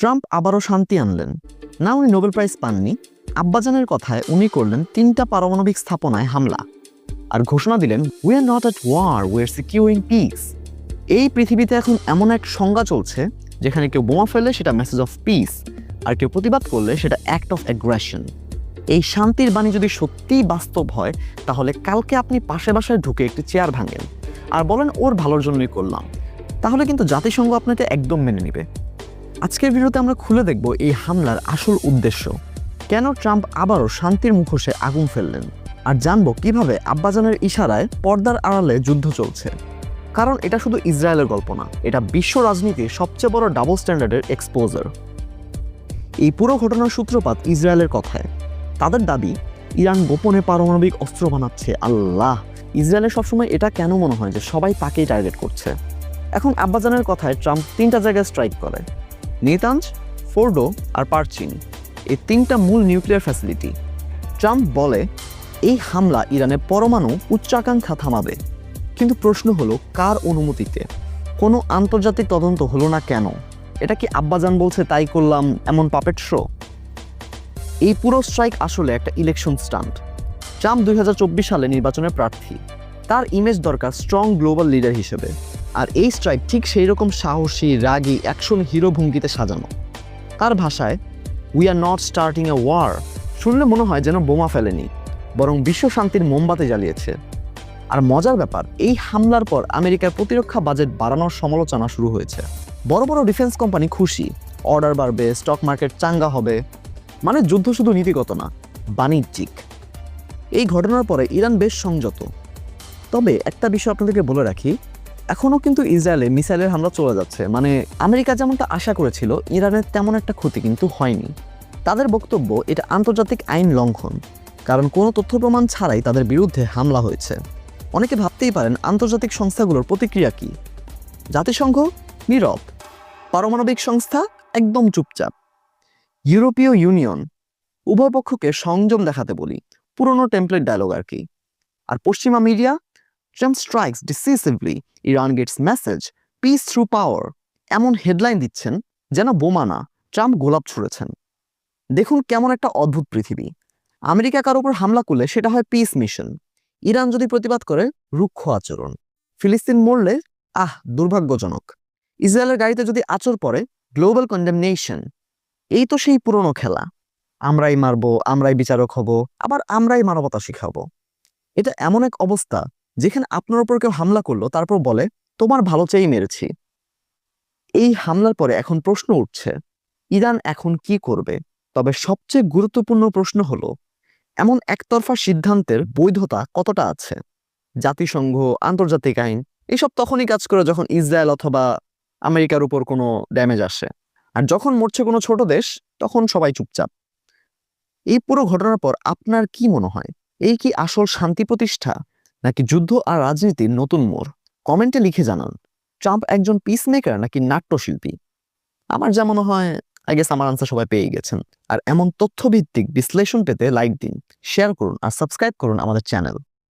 Trump আবারও শান্তি আনলেন। না উনি নোবেল প্রাইজ পাননি, আব্বাজানের কথায় উনি করলেন তিনটা পারমাণবিক স্থাপনায় হামলা। আর ঘোষণা দিলেন we are not at war we are securing peace এই পৃথিবীতে এখন এমন এক সংজ্ঞা চলছে, যেখানে কেউ বোমা ফেললে সেটা মেসেজ অফ পিস আর কেউ প্রতিবাদ করলে সেটা অ্যাক্ট অফ অ্যাগ্রেশন এই শান্তির বাণী যদি সত্যিই বাস্তব হয়, তাহলে কালকে আপনি পাশে বাসায় ঢুকে একটি চেয়ার ভাঙেন। আর বলেন, ওর ভালোর জন্যই করলাম। তাহলে কিন্তু জাতিসংঘ আপনাকে একদম মেনে নেবে। আজকের ভিডিওতে আমরা খুলে দেখব এই হামলার আসল উদ্দেশ্য। কেন ট্রাম্প আবারও শান্তির মুখোশে আগুন ফেললেন? আর জানব কীভাবে আব্বাজানের ইশারায় পর্দার আড়ালে যুদ্ধ চলছে। কারণ এটা শুধু ইসরায়েলের গল্প না, এটা বিশ্ব রাজনীতির সবচেয়ে বড় ডাবল স্ট্যান্ডার্ডের এক্সপোজার এই পুরো ঘটনার সূত্রপাত ইসরায়েলের কথায়। তাদের দাবি, ইরান গোপনে পারমাণবিক অস্ত্র বানাচ্ছে, আল্লাহ! ইসরায়েলের সবসময় এটা কেন মনে হয় যে সবাই তাকেই টার্গেট করছে? এখন আব্বাজানের কথায় ট্রাম্প তিনটা জায়গায় স্ট্রাইক করে। নেতাঞ্জ, ফোর্ডো আর পার্চিন, এই তিনটা মূল নিউক্লিয়ার ফ্যাসিলিটি ট্রাম্প বলে, এই হামলা ইরানের পরমাণু উচ্চাকাঙ্ক্ষা থামাবে। কিন্তু প্রশ্ন হলো, কার অনুমতিতে? কোনো আন্তর্জাতিক তদন্ত হলো না কেন? এটা কি আব্বাজান বলছে, তাই করলাম এমন পাপেট শো এই পুরো স্ট্রাইক আসলে একটা ইলেকশন স্টান্ট ট্রাম্প দুই হাজার চব্বিশ সালে নির্বাচনের প্রার্থী। তার ইমেজ দরকার স্ট্রং গ্লোবাল লিডার হিসেবে। আর এই স্ট্রাইক ঠিক সেই রকম সাহসী, রাগী অ্যাকশন হিরো ভঙ্গিতে সাজানো। তার ভাষায় we are not starting a war শুনলে মনে হয় যেন বোমা ফেলেনি, বরং বিশ্ব শান্তির মোমবাতি জ্বালিয়েছে। আর মজার ব্যাপার, এই হামলার পর আমেরিকার প্রতিরক্ষা বাজেট বাড়ানোর সমালোচনা শুরু হয়েছে। বড় বড় ডিফেন্স কোম্পানি খুশি অর্ডার বাড়বে স্টক মার্কেট চাঙ্গা হবে। মানে যুদ্ধ শুধু নীতিগত না, বাণিজ্যিক। এই ঘটনার পরে ইরান বেশ সংযত। তবে একটা বিষয় আপনাদেরকে বলে রাখি এখনও কিন্তু ইসরায়েলে মিসাইলের হামলা চলে যাচ্ছে। মানে আমেরিকা যেমনটা আশা করেছিল, ইরানের তেমন একটা ক্ষতি কিন্তু হয়নি। তাদের বক্তব্য, এটা আন্তর্জাতিক আইন লঙ্ঘন। কারণ কোনো তথ্য প্রমাণ ছাড়াই তাদের বিরুদ্ধে হামলা হয়েছে। অনেকে ভাবতেই পারেন, আন্তর্জাতিক সংস্থাগুলোর প্রতিক্রিয়া কি? জাতিসংঘ নীরব পারমাণবিক সংস্থা, একদম চুপচাপ। ইউরোপীয় ইউনিয়ন, উভয় পক্ষকে সংযম দেখাতে বলি। পুরনো টেমপ্লেট ডায়লগ আর কি। আর পশ্চিমা media Trump strikes decisively Iran gets message peace through power এমন হেডলাইন দিচ্ছেন যেন বোমা না, ট্রাম্প গোলাপ ছুঁড়েছেন। দেখুন কেমন একটা অদ্ভুত পৃথিবী। আমেরিকা কার উপর হামলা করলে সেটা হয় পিস মিশন ইরান যদি প্রতিবাদ করে, রুক্ষ আচরণ। ফিলিস্তিন মরলে, আহ, দুর্ভাগ্যজনক। ইসরায়েলের গাড়িতে যদি আচর পড়ে গ্লোবাল কন্ডেমনেশন এই তো সেই পুরনো খেলা। আমরাই মারবো, আমরাই বিচারক হব, আবার আমরাই মানবতা শিখাবো এটা এমন এক অবস্থা যেখানে আপনার উপর কেউ হামলা করল, তারপর বলে, তোমার ভালো চেয়েই মেরেছি। এই হামলার পরে এখন প্রশ্ন উঠছে, ইরান এখন কি করবে? তবে সবচেয়ে গুরুত্বপূর্ণ প্রশ্ন হলো, এমন একতরফা সিদ্ধান্তের বৈধতা কতটা আছে? জাতিসংঘ, আন্তর্জাতিক আইন, এসব তখনই কাজ করে যখন ইসরায়েল অথবা আমেরিকার উপর কোনো ড্যামেজ আসে। আর যখন মরছে কোনো ছোট দেশ, তখন সবাই চুপচাপ। এই পুরো ঘটনার পর আপনার কি মনে হয়? এই কি আসল শান্তি প্রতিষ্ঠা? নাকি যুদ্ধ আর রাজনীতির নতুন মোড়? কমেন্টে লিখে জানান, ট্রাম্প একজন পিস মেকার নাকি নাট্যশিল্পী? আমার যা মনে হয় আগে গেস আমার আনসার সবাই পেয়ে গেছেন। আর এমন তথ্যভিত্তিক বিশ্লেষণ পেতে লাইক দিন শেয়ার করুন আর সাবস্ক্রাইব করুন আমাদের চ্যানেল